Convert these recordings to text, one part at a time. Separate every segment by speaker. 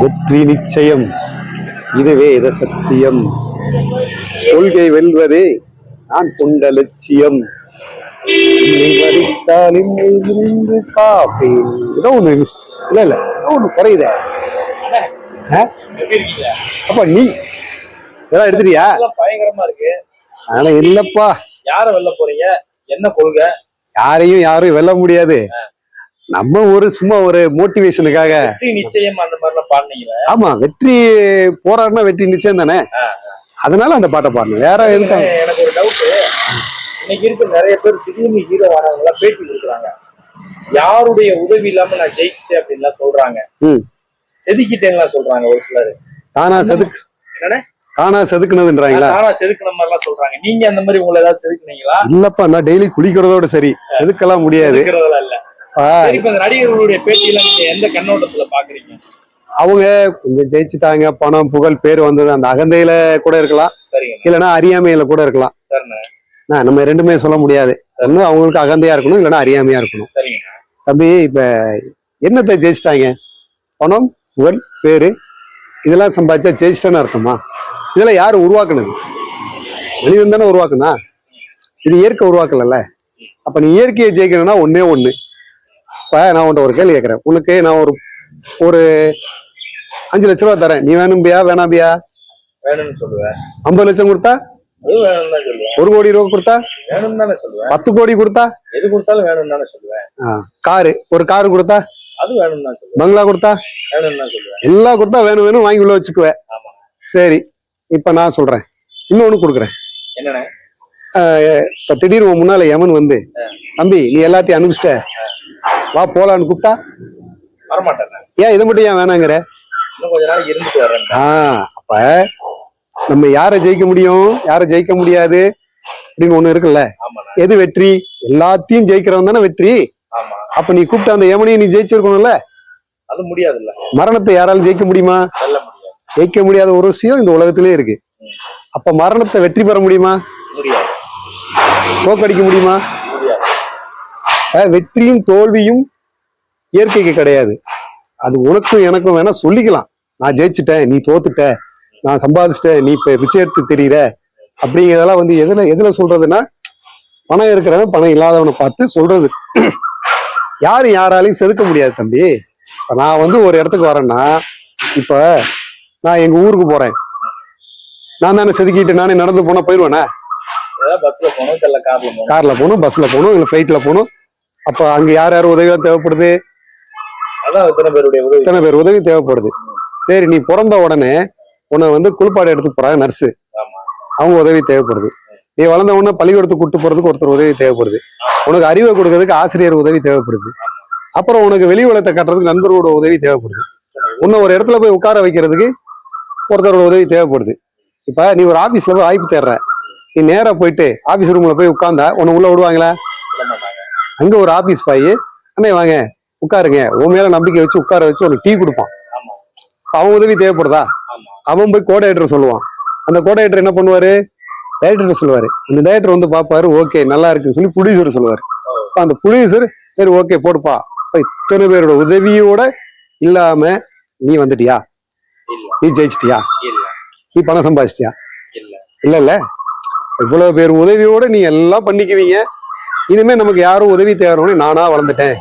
Speaker 1: வெற்றி நிச்சயம். இதுவே இத சத்தியம். கொள்கை வெல்வதே நான் கொண்ட லட்சியம். ஏதோ மிஸ் இல்ல இல்ல. ஏதோ குறையுதே.
Speaker 2: இருக்கீங்க
Speaker 1: அப்பா நீ. ஏதாவது எடுத்துட்டியா?
Speaker 2: பயங்கரமா இருக்கு.
Speaker 1: ஆனா இல்லப்பா.
Speaker 2: யார வெல்ல போறீங்க? என்ன கொள்கை?
Speaker 1: யாரையும் யாரும் வெல்ல முடியாது. நம்ம ஒரு சும்மா ஒரு மோட்டிவேஷனுக்காக
Speaker 2: வெற்றி நிச்சயம் அந்த மாதிரி எல்லாம் பாடுனீங்களே?
Speaker 1: ஆமா வெற்றி போராடினா வெற்றி நிச்சயம் தானே? அதனால அந்த பாட்டை பாடணும் வேற எதுக்கு
Speaker 2: எனக்கு ஒரு டவுட் இன்னைக்கு இருக்க நிறைய பேர் திடீர்னு ஹீரோ எல்லாம் பேட்டி கொடுக்குறாங்க. யாருடைய உதவி இல்லாம நான் ஜெயிச்சிட்டேன் அப்படின்லாம் சொல்றாங்க. செதுக்கிட்டேன்லாம் சொல்றாங்க ஒரு சிலர்.
Speaker 1: தானா செதுக்கு
Speaker 2: என்னண்ணே?
Speaker 1: தானா செதுக்குனதுன்றாங்களா?
Speaker 2: நானா செதுக்கின மாதிரி எல்லாம் சொல்றாங்க. நீங்க அந்த மாதிரி உங்களை ஏதாவது செதுக்குனீங்களா?
Speaker 1: இல்லப்பா நான் டெய்லி குளிக்கிறதோட சரி. செதுக்கலாம் முடியாது.
Speaker 2: இல்ல. இப்ப நடிகர்களுடைய பேட்டி எல்லாம் நீங்க எந்த கண்ணோட்டத்துல பாக்குறீங்க?
Speaker 1: அவங்க கொஞ்சம் ஜெயிச்சுட்டாங்க பணம் புகழ் பேர் வந்தது அந்த அகந்தையில கூட இருக்கலாம். இல்லைன்னா அறியாமையில கூட இருக்கலாம். நம்ம ரெண்டுமே சொல்ல முடியாது. ஒண்ணு அவங்களுக்கு அகந்தையா இருக்கணும் இல்லைன்னா அறியாமையா இருக்கணும். தம்பி இப்ப என்னத்தை ஜெயிச்சிட்டாங்க? பணம் புகழ் பேரு இதெல்லாம் சம்பாதிச்சா ஜெயிச்சிட்டேன்னு அர்த்தமா? இதெல்லாம் யாரு உருவாக்குனது? மனிதன் தானே உருவாக்குனா? இது இயற்கை உருவாக்கலல்ல. அப்ப நீ இயற்கையை ஜெயிக்கணும்னா ஒண்ணே ஒண்ணு. இப்ப நான் உன்ட்ட ஒரு கேள்வி கேட்கறேன் உனக்கு நான் ஒரு ஒரு அஞ்சு லட்ச ரூபா தரேன். நீ வேணும்பியா வேணாம்பியா
Speaker 2: வேணும்னு சொல்லுவேன்.
Speaker 1: ஐம்பது லட்சம் கொடுத்தா? ஒரு கோடி ரூபா கொடுத்தா?
Speaker 2: தானே சொல்லுவேன்.
Speaker 1: பத்து கோடி கொடுத்தா?
Speaker 2: எது கொடுத்தாலும் வேணும்னு தானே சொல்லுவேன்.
Speaker 1: காரு. ஒரு காரு கொடுத்தா?
Speaker 2: அது தான் சொல்லுவேன்.
Speaker 1: பங்களா கொடுத்தா?
Speaker 2: தான் சொல்லுவேன்.
Speaker 1: எல்லாம் கொடுத்தா வேணும் வேணும் வாங்கி உள்ள வச்சுக்குவேன். சரி இப்ப நான் சொல்றேன். இன்னொன்னு கொடுக்குறேன்.
Speaker 2: என்னண்ணே?
Speaker 1: இப்ப திடீர்னு முன்னால யமன் வந்து தம்பி நீ எல்லாத்தையும் அனுப்பிச்சிட்ட. வா போலான்னு கூப்பிட்டா?
Speaker 2: வரமாட்டேன்
Speaker 1: ஏன் இதை மட்டும் ஏன் வேணாங்கிற? ஆ அப்ப நம்ம யாரை ஜெயிக்க முடியும் யாரை ஜெயிக்க முடியாது அப்படின்னு ஒண்ணு இருக்குல்ல? எது வெற்றி? எல்லாத்தையும் ஜெயிக்கிறவன் தானே வெற்றி. அப்ப நீ கூப்பிட்ட அந்த யமனையும் நீ ஜெயிச்சிருக்கணும்ல?
Speaker 2: அது முடியாதுல்ல.
Speaker 1: மரணத்தை யாராலும் ஜெயிக்க முடியுமா? ஜெயிக்க முடியாத ஒரு விஷயம் இந்த உலகத்திலே இருக்கு. அப்ப மரணத்தை வெற்றி பெற முடியுமா?
Speaker 2: முடியாது.
Speaker 1: தோக்கடிக்க முடியுமா? வெற்றியும் தோல்வியும் இயற்கைக்கு கிடையாது. அது உனக்கும் எனக்கும் வேணா சொல்லிக்கலாம். நான் ஜெயிச்சுட்டேன் நீ தோத்துட்ட நான் சம்பாதிச்சிட்டேன் நீ இப்ப பிச்சை எடுத்து தெரியுற அப்படிங்கிறதெல்லாம் வந்து எதுல எதுல சொல்றதுன்னா பணம் இருக்கிறவன் பணம் இல்லாதவனை பார்த்து சொல்றது. யாரும் யாராலையும் செதுக்க முடியாது தம்பி. நான் வந்து ஒரு இடத்துக்கு வரேன்னா இப்ப நான் எங்க ஊருக்கு போறேன். நான் தானே செதுக்கிட்டு நானே நடந்து போனா போயிடுவேனே
Speaker 2: கார்ல போகணும்
Speaker 1: பஸ்ல போகணும்? இல்ல ஃபிளைட்ல போகணும். அப்ப அங்க யார் யார் உதவியா தேவைப்படுது?
Speaker 2: இத்தனை
Speaker 1: பேர் உதவி தேவைப்படுது? சரி நீ பிறந்த உடனே உன்னை வந்து குளிப்பாடு எடுத்து போறாங்க நர்ஸு அவங்க உதவி தேவைப்படுது. நீ வளர்ந்த உடனே பள்ளிக்கூடத்துக்கு கூட்டு போறதுக்கு ஒருத்தர் உதவி தேவைப்படுது. உனக்கு அறிவை கொடுக்கறதுக்கு ஆசிரியர் உதவி தேவைப்படுது. அப்புறம் உனக்கு வெளி உலகத்தை கட்டுறதுக்கு நண்பர்களோட உதவி தேவைப்படுது. உன்னை ஒரு இடத்துல போய் உட்கார வைக்கிறதுக்கு ஒருத்தரோட உதவி தேவைப்படுது. இப்ப நீ ஒரு ஆபீஸ்ல போய் வாய்ப்பு தேடுற. நீ நேரா போயிட்டு ஆபீஸ் ரூம்ல போய் உட்கார்ந்தா உன்னை உள்ள விடுவாங்களா? அங்க ஒரு ஆபீஸ் பாய் அண்ணே வாங்க உட்காருங்க. உன் மேல நம்பிக்கை வச்சு உட்கார வச்சு ஒரு டீ கொடுப்பான். அவன் உதவி தேவைப்படுதா? அவன் போய் கோடையேட்டர் சொல்லுவான். அந்த கோடையேட்டர் என்ன பண்ணுவாரு? டைரக்டர் சொல்லுவாரு. அந்த டைரக்டர் வந்து பாப்பாரு ஓகே நல்லா இருக்குன்னு சொல்லி ப்ரொடியூசர் சொல்லுவாரு. அந்த ப்ரொடியூசர் சரி ஓகே போடுப்பா. இத்தனை பேரோட உதவியோட இல்லாம நீ வந்துட்டியா? நீ ஜெயிச்சிட்டியா? நீ பணம் சம்பாதிச்சிட்டியா?
Speaker 2: இல்ல
Speaker 1: இல்ல. இவ்வளவு பேர் உதவியோட நீ எல்லாம் பண்ணிக்குவீங்க. இனிமே நமக்கு யாரும் உதவி தேவைன்னு நானா வளர்ந்துட்டேன்.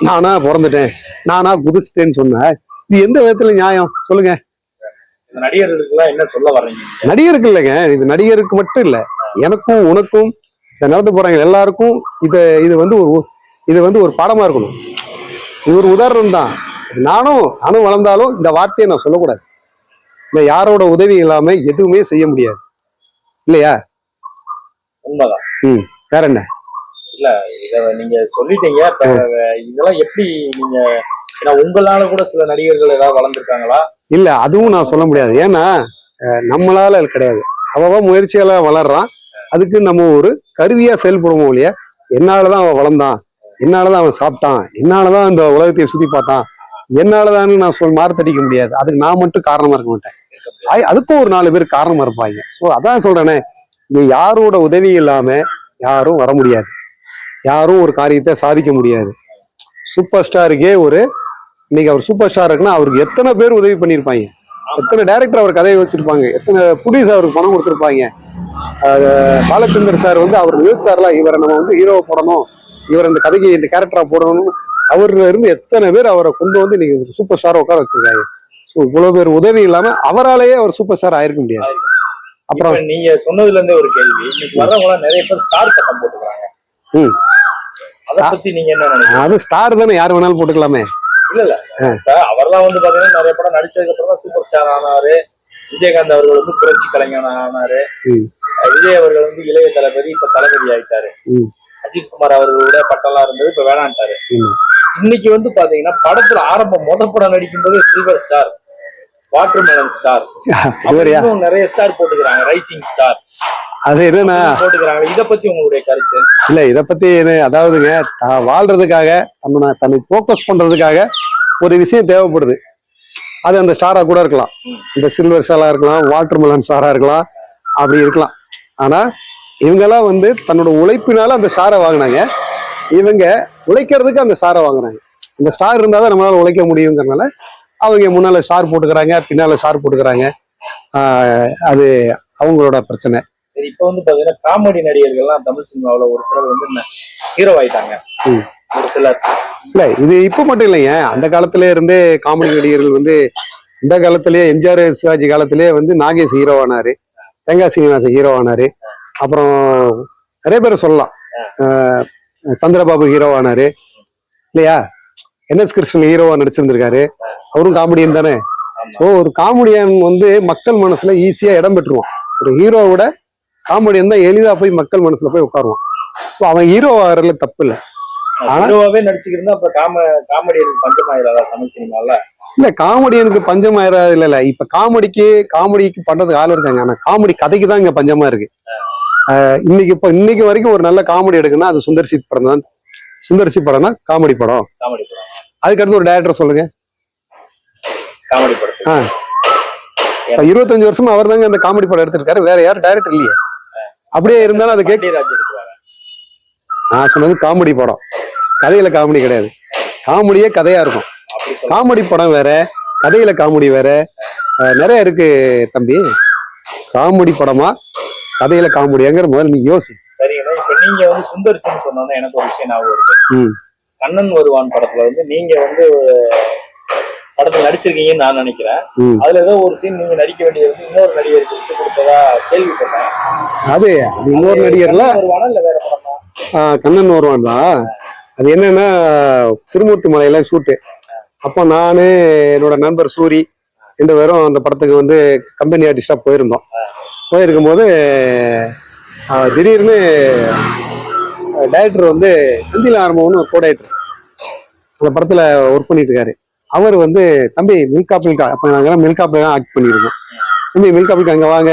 Speaker 1: நானா பிறந்துட்டேன். நானா குதிச்சிட்டேன்னு சொன்ன. இது எந்த விதத்துல நியாயம்? சொல்லுங்க.
Speaker 2: இந்த நடிகர்களுக்கெல்லாம் என்ன சொல்ல வர்றீங்க?
Speaker 1: நடிகருக்கு இல்லைங்க. இது நடிகருக்கு மட்டும் இல்ல. எனக்கும் உனக்கும் இந்த நடந்து போறாங்க எல்லாருக்கும் இத இது வந்து ஒரு இது வந்து ஒரு பாடமா இருக்கணும். இது ஒரு உதாரணம் தான். நானும் நானும் வளர்ந்தாலும் இந்த வார்த்தையை நான் சொல்லக்கூடாது. இந்த யாரோட உதவி இல்லாம எதுவுமே செய்ய முடியாது. இல்லையா?
Speaker 2: உண்மைதான்.
Speaker 1: ம். வேற என்ன?
Speaker 2: இல்ல இத நீங்க சொல்லிட்டீங்க இதெல்லாம் எப்படி நீங்க ஏன்னா உங்களால கூட சில நடிகர்கள் ஏதாவது வளர்ந்துருக்காங்களா?
Speaker 1: இல்ல அதுவும் நான் சொல்ல முடியாது. ஏன்னா நம்மளால கிடையாது. அவன் முயற்சியால வளர்றான் அதுக்கு நம்ம ஒரு கருவியா செயல்படுவோம் இல்லையா என்னாலதான் அவன் வளர்ந்தான் என்னாலதான் அவன் சாப்பிட்டான் என்னாலதான் இந்த உலகத்தை சுத்தி பார்த்தான் என்னாலதான் நான் சொல் மாறுத்தடிக்க முடியாது. அதுக்கு நான் மட்டும் காரணமா இருக்க மாட்டேன். அதுக்கும் ஒரு நாலு பேர் காரணமா இருப்பாங்க. ஸோ அதான் சொல்றேனே இங்க யாரோட உதவி இல்லாம யாரும் வர முடியாது. யாரும் ஒரு காரியத்தை சாதிக்க முடியாது. சூப்பர் ஸ்டாருக்கே ஒரு இன்னைக்கு அவர் சூப்பர் ஸ்டார் இருக்குன்னா அவருக்கு எத்தனை பேர் உதவி பண்ணியிருப்பாங்க எத்தனை டைரக்டர் அவர் கதையை வச்சிருப்பாங்க? எத்தனை புடிஸ் அவருக்கு பணம் கொடுத்துருப்பாங்க? பாலச்சந்தர் சார் வந்து அவர் விவேக் சார்லாம் இவரை நம்ம வந்து ஹீரோவை போடணும். இவர் இந்த கதைக்கு இந்த கேரக்டரா போடணும்னு அவர்ல இருந்து எத்தனை பேர் அவரை கொண்டு வந்து இன்னைக்கு சூப்பர் ஸ்டார் உட்கார வச்சிருக்காங்க. ஸோ இவ்வளவு பேர் உதவி இல்லாம அவராலேயே அவர் சூப்பர் ஸ்டார் ஆயிருக்க முடியாது. அப்புறம்
Speaker 2: நீங்க சொன்னதுல இருந்தே ஒரு கேள்வி. இன்னைக்கு வரவங்களாம் நிறைய பேர் ஸ்டார் பட்டம் போட்டுக்கிறாங்க. அத பத்தி நீங்க என்ன நினைக்கிறீங்க?
Speaker 1: அது ஸ்டார் தானே யார் வேணாலும் போட்டுக்கலாமே.
Speaker 2: இல்ல இல்ல. அவர்லாம் வந்து பாத்தீங்கன்னா நிறைய படம் நடிச்சதுக்கு அப்புறம் தான் சூப்பர் ஸ்டார் ஆனாரு. விஜயகாந்த் அவர்கள் வந்து புரட்சி கலைஞன் ஆனாரு. விஜய் அவர்கள் வந்து இளைய தளபதி இப்ப தளபதி ஆயிட்டாரு. அஜித் குமார் அவர்களோட பட்டம்லாம் இருந்தது இப்ப வேணான்ட்டாரு. இன்னைக்கு வந்து பாத்தீங்கன்னா படத்துல ஆரம்பம் முத படம் நடிக்கும் போது silver star watermelon star நிறைய ஸ்டார் போட்டுக்கிறாங்க ரைசிங் ஸ்டார்
Speaker 1: அது என்னன்னா
Speaker 2: போட்டுக்கிறாங்க. இத பத்தி உங்களுடைய கருத்து?
Speaker 1: இல்ல இத பத்தி என்ன அதாவதுங்க தான் வாழ்றதுக்காக நம்ம தன்னை ஃபோக்கஸ் பண்றதுக்காக ஒரு விஷயம் தேவைப்படுது. அது அந்த ஸ்டாரா கூட இருக்கலாம். இந்த சில்வர் ஸ்டாரா இருக்கலாம் வாட்டர் மெலன் ஸ்டாரா இருக்கலாம் அப்படி இருக்கலாம். ஆனா இவங்கெல்லாம் வந்து தன்னோட உழைப்பினால அந்த ஸ்டாரை வாங்கினாங்க. இவங்க உழைக்கிறதுக்கு அந்த ஸ்டாரை வாங்குறாங்க. அந்த ஸ்டார் இருந்தாதான் நம்மளால உழைக்க முடியுங்கிறனால அவங்க முன்னால ஸ்டார் போட்டுக்கிறாங்க பின்னால ஸ்டார் போட்டுக்கிறாங்க. அது அவங்களோட பிரச்சனை.
Speaker 2: சரி இப்ப வந்து பாத்தீங்கன்னா காமெடி நடிகர்கள்லாம் தமிழ் சினிமாவுல ஒரு சிலர் வந்து ஹீரோ ஆயிட்டாங்க.
Speaker 1: ம்.
Speaker 2: ஒரு சிலர்.
Speaker 1: இல்ல இது இப்ப மட்டும் இல்லைங்க. அந்த காலத்துல இருந்தே காமெடி நடிகர்கள் வந்து இந்த காலத்திலேயே எம்ஜிஆர் சிவாஜி காலத்திலேயே வந்து நாகேஷ் ஹீரோ ஆனாரு தேங்காய் சீனிவாசன் ஹீரோ ஆனாரு. அப்புறம் நிறைய பேர் சொல்லலாம். சந்திரபாபு ஹீரோ ஆனாரு. இல்லையா? என்எஸ் கிருஷ்ணன் ஹீரோவா நடிச்சிருந்திருக்காரு. அவரும் காமெடியன் தானே. ஸோ ஒரு காமெடியன் வந்து மக்கள் மனசுல ஈஸியா இடம் பெற்றுருவான். ஒரு ஹீரோவோட காமெடியன் தான் எளிதா போய் மக்கள் மனசுல போய் உட்காருவான் ஸோ அவன் ஹீரோ ஆகிறதுல தப்பு இல்லை.
Speaker 2: ஹீரோவாவே நடிச்சுக்கிட்டு அப்ப காம காமெடியனுக்கு பஞ்சமாயிராதா தமிழ் சினிமால?
Speaker 1: இல்ல காமெடியனுக்கு பஞ்சம் ஆயிராது இல்ல இல்ல. இப்ப காமெடிக்கு காமெடிக்கு பண்றதுக்கு ஆள் இருக்காங்க. ஆனா காமெடி கதைக்கு தான் இங்க பஞ்சமா இருக்கு. ஆஹ் இன்னைக்கு இப்ப இன்னைக்கு வரைக்கும் ஒரு நல்ல காமெடி எடுக்குன்னா அது சுந்தர்சி படம் தான். சுந்தர்சி படம்னா காமெடி படம்.
Speaker 2: காமெடி படம்.
Speaker 1: அதுக்கு அடுத்து ஒரு டேரக்டர் சொல்லுங்க.
Speaker 2: காமெடி படத்துக்கு.
Speaker 1: ஆ. இப்ப இருபத்தஞ்சு வருஷமா அவர் தாங்க அந்த காமெடி படம் எடுத்திருக்காரு. வேற யாரும் டேரக்டர் இல்லையே. அப்படியே இருந்தாலும் அது கேட்க நான் சொன்னது காமெடி படம். கதையில காமெடி கிடையாது. காமெடியே கதையா இருக்கும். காமெடி படம் வேற கதையில காமெடி வேற. நிறைய இருக்கு தம்பி. காமெடி படமா கதையில காமெடியாங்கிற முதல்ல நீ யோசி.
Speaker 2: சரிங்கண்ணா இப்ப நீங்க வந்து சுந்தர் சிங் சொன்னோன்னா எனக்கு ஒரு விஷயம் ஞாபகம் இருக்கு. கண்ணன் வருவான் படத்துல வந்து நீங்க வந்து படத்துல நடிச்சிருக்கீங்கன்னு நான் நினைக்கிறேன். அதுல ஏதோ ஒரு சீன் நீங்க நடிக்க வேண்டியது வந்து இன்னொரு நடிகருக்கு விட்டு கொடுத்ததா கேள்விப்பட்டேன்.
Speaker 1: அது அது இன்னொரு நடிகர்ல?
Speaker 2: வருவானா இல்ல வேற படமா?
Speaker 1: கண்ணன் வருவான் தான் அது என்னன்னா திருமூர்த்தி மலையில ஷூட்டு அப்போ நானு என்னோட நண்பர் சூரி ரெண்டு பேரும் அந்த படத்துக்கு வந்து கம்பெனி ஆர்டிஸ்டா போயிருந்தோம். போயிருக்கும் போது திடீர்னு டைரக்டர் வந்து செந்தில் ஆரம்பம்னு ஒரு கோடைரக்டர் அந்த படத்துல ஒர்க் பண்ணிட்டு இருக்காரு. அவர் வந்து தம்பி மில்கா பில்கா அப்ப நாங்க மில்கா பில்கா ஆக்ட் பண்ணியிருக்கோம் தம்பி மில்கா பில்கா அங்க வாங்க.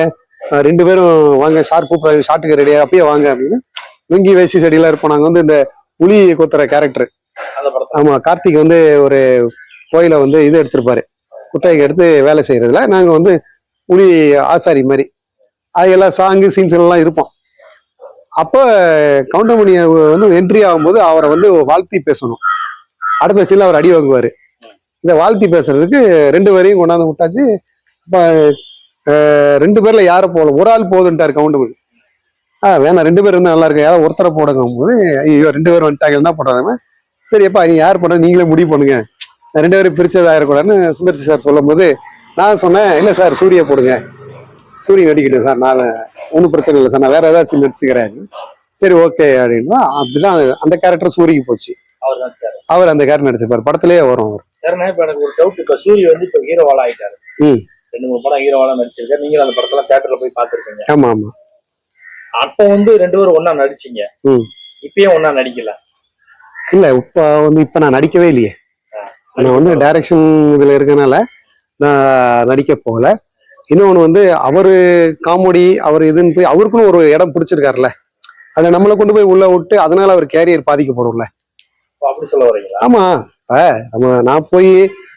Speaker 1: ரெண்டு பேரும் வாங்க. ஷார்ட் கூப்பிடுறாங்க ஷார்ட்டுக்கு ரெடியா அப்பயே வாங்க அப்படின்னு. லுங்கி வேஷ்டி செடியெல்லாம் இருப்போம். நாங்க வந்து இந்த புலி கொத்துற கேரக்டர்
Speaker 2: அந்த படத்துல.
Speaker 1: ஆமா கார்த்திக் வந்து ஒரு கோயில வந்து இது எடுத்திருப்பாரு. குத்தகைக்கு எடுத்து வேலை செய்யறதுல நாங்க வந்து புலி ஆசாரி மாதிரி. அது எல்லாம் சாங்கு சீன்ஸ் எல்லாம் இருப்போம். அப்ப கவுண்டமணி வந்து என்ட்ரி ஆகும்போது அவரை வந்து வாழ்த்தி பேசணும். அடுத்த சீல அவர் அடி வாங்குவாரு. இந்த வாழ்த்தி பேசுறதுக்கு ரெண்டு பேரையும் கொண்டாந்து விட்டாச்சு. அப்ப அஹ், ரெண்டு பேர்ல யாரை போல ஒரு ஆள் போதுன்ட்டாரு கவுண்டமணி ஆ வேணாம் ரெண்டு பேர் இருந்தா நல்லா இருக்கு யாராவது ஒருத்தரை போடுங்கும் போது ஐயோ ரெண்டு பேர் வந்துட்டாங்க என்ன பண்றாங்கன்னா சரிப்பா நீ யார் பண்ற நீங்களே முடிவு பண்ணுங்க. ரெண்டு பேரும் பிரிச்சது ஆயிடக்கூடாதுன்னு சுந்தர்சி சார் சொல்லும்போது நான் சொன்னேன் இல்லை சார் சூரிய போடுங்க. சூரிய நடிக்கட்டும் சார் நான் ஒன்றும் பிரச்சனை இல்லை சார். நான் வேற ஏதாச்சும் நடிச்சுக்கிறேன். சரி ஓகே அப்படின்னா அப்படிதான் அந்த கேரக்டர் சூரிக்கு போச்சு.
Speaker 2: அவர்
Speaker 1: அந்த கேரக்டர் நடிச்சிருப்பார். படத்திலேயே வரும் அவர்.
Speaker 2: சரிண்ணா இப்ப எனக்கு ஒரு டவுட் இப்ப சூரிய வந்து இப்ப ஹீரோவாலா ஆயிட்டாரு.
Speaker 1: ம்.
Speaker 2: ரெண்டு மூணு படம் ஹீரோவாலா நடிச்சிருக்காரு. நீங்க அந்த படத்துல தியேட்டர்ல போய் பாத்துருக்கீங்க
Speaker 1: ஆமா ஆமா.
Speaker 2: அப்ப வந்து ரெண்டு பேரும் ஒண்ணா நடிச்சீங்க.
Speaker 1: ம்.
Speaker 2: இப்பயும் ஒண்ணா நடிக்கல.
Speaker 1: இல்ல இப்ப வந்து இப்ப நான் நடிக்கவே இல்லையே. நான் வந்து டைரக்ஷன் இதுல இருக்கனால நான் நடிக்க போகல. இன்னொன்று வந்து அவரு காமெடி அவர் இதுன்னு போய் அவருக்குன்னு ஒரு இடம் பிடிச்சிருக்காருல்ல. அதை நம்மளை கொண்டு போய் உள்ள விட்டு அதனால அவர் கேரியர் பாதிக்கப்படும்ல.
Speaker 2: அப்ப அப்படி சொல்ல வரீங்களா?
Speaker 1: ஆமா. நம்ம நான் போய்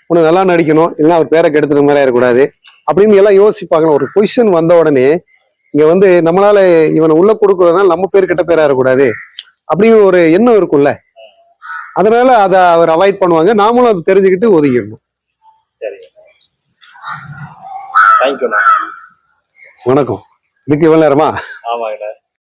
Speaker 1: உன்னை நல்லா நடிக்கணும் இல்லைன்னா அவர் பேரை கெடுத்துற மாதிரி இருக்கக்கூடாது அப்படின்னு எல்லாம் யோசிப்பாங்க ஒரு பொசிஷன் வந்த உடனே இங்க வந்து நம்மளால இவனை உள்ள கொடுக்கறதுனால நம்ம பேர் கெட்ட பேரா இருக்கக்கூடாது. அப்படின்னு ஒரு எண்ணம் இருக்கும்ல. அதனால அதை அவர் அவாய்ட் பண்ணுவாங்க. நாமளும் அதை தெரிஞ்சுக்கிட்டு
Speaker 2: தேங்க்யூண்ணா
Speaker 1: வணக்கம். இதுக்கு இவ்வளவு நேரமா?
Speaker 2: ஆமாங்கண்ணா